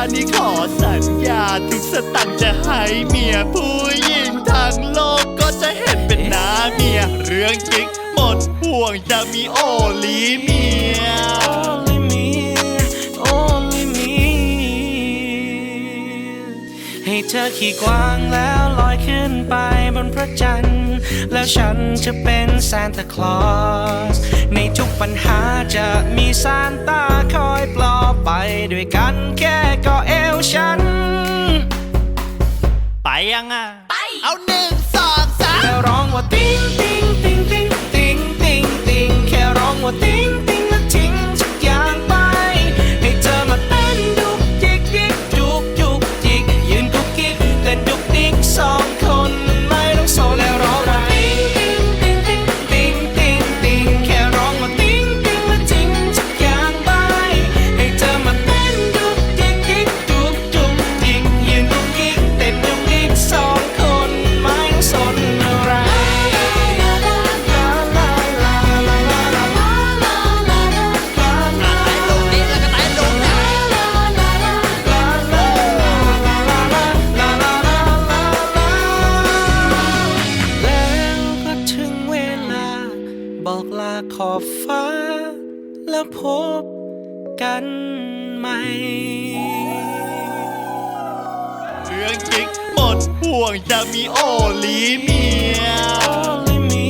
านี้ขอสัญญาทุกสตังค์จะให้เมียผู้หญิงทั้งโลกก็จะเห็นเป็นหน้าเมีย เรื่องกิ๊กหมดห่วงจะมีโอลีเมีย Only me Only me ให้เธอขี่กวางแล้วลอยขึ้นไปบนพระจันทร์ แล้วฉันจะเป็นซานตาคลอส ในทุกปัญหาจะมีซานตา ด้วยกันแค่ก็เอวฉัน ไปยังอะ อบฟ้า แล้วพบกันใหม่เรื่องกิ๊กหมดห่วงจะมีโอลีเมีย Only me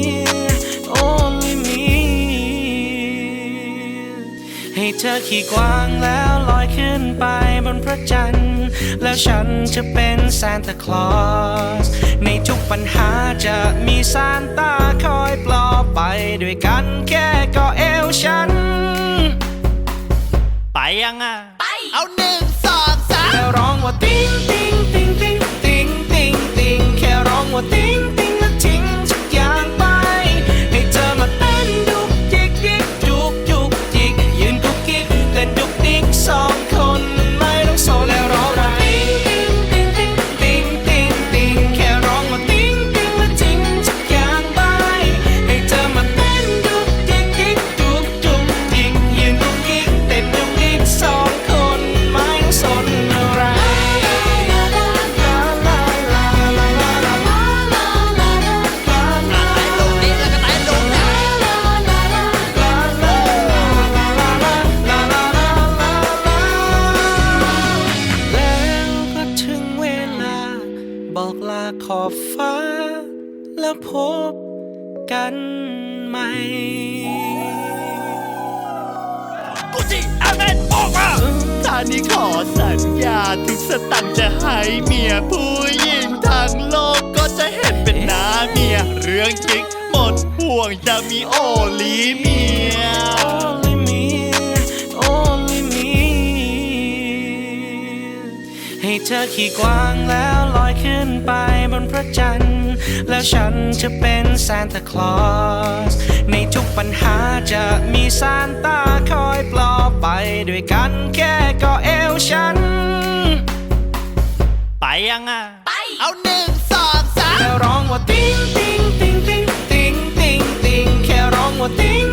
Only me ให้เธอขี่กวางแล้วลอยขึ้นไปบนพระจันทร์ แล้วฉันจะเป็นซานตาคลอส ในทุกปัญหาจะมีซานตาคอยปลอบไปด้วยกันแค่ก็เอวฉัน ไปยังอะ ไป เอาหนึ่งสองสามแล้วร้องว่าติ้งติ้งติ้งติ้ง พบกันใหม่กูจิอาเมนบอกมาชานี้ขอสัญญาทุกสตังค์จะให้เมียผู้หญิงทั้งโลกก็จะเห็นเป็นหน้าเมีย เรื่องกิ๊กหมดห่วงจะมีโอลีเมีย Only me Only me ให้เธอขี่กวางแล้วลอยขึ้นไปบนพระจันทร์ แล้วฉันจะเป็นซานตาคลอส ในทุกปัญหาจะมีซานตาคอยปลอบไปด้วยกันแค่ก็เอวฉัน ไปยังอะ ไปเอาหนึ่งสองสามแล้วร้องว่าติ้งติ้งติ้งติ้งติ้งติ้งติ้งแค่ร้องว่าติ้ง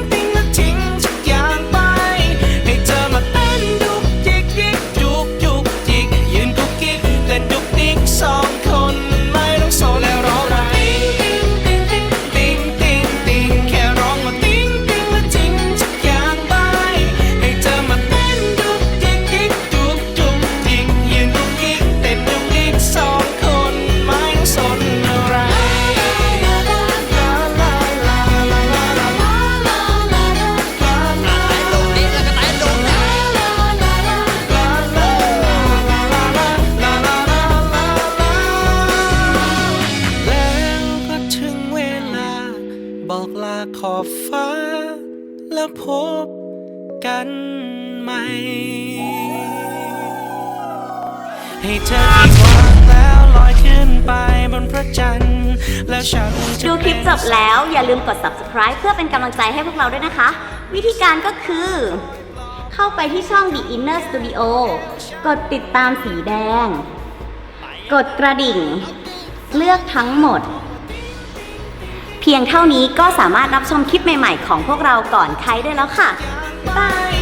ขอบฟ้า แล้วพบกันใหม่ ให้เธอที่กว้างแล้วลอยขึ้นไปบนพระจันทร์ แล้วฉันจะดูคลิปจบแล้วอย่าลืมกด subscribe เพื่อเป็นกำลังใจให้พวกเราด้วยนะคะ วิธีการก็คือ เข้าไปที่ช่อง The Inner Studio กดติดตามสีแดง กดกระดิ่ง เลือกทั้งหมด พียงเท่านี้ก็สามารถรับชมคลิปใหม่ ๆ ของพวกเราก่อนใครได้แล้วค่ะ บ๊ายบาย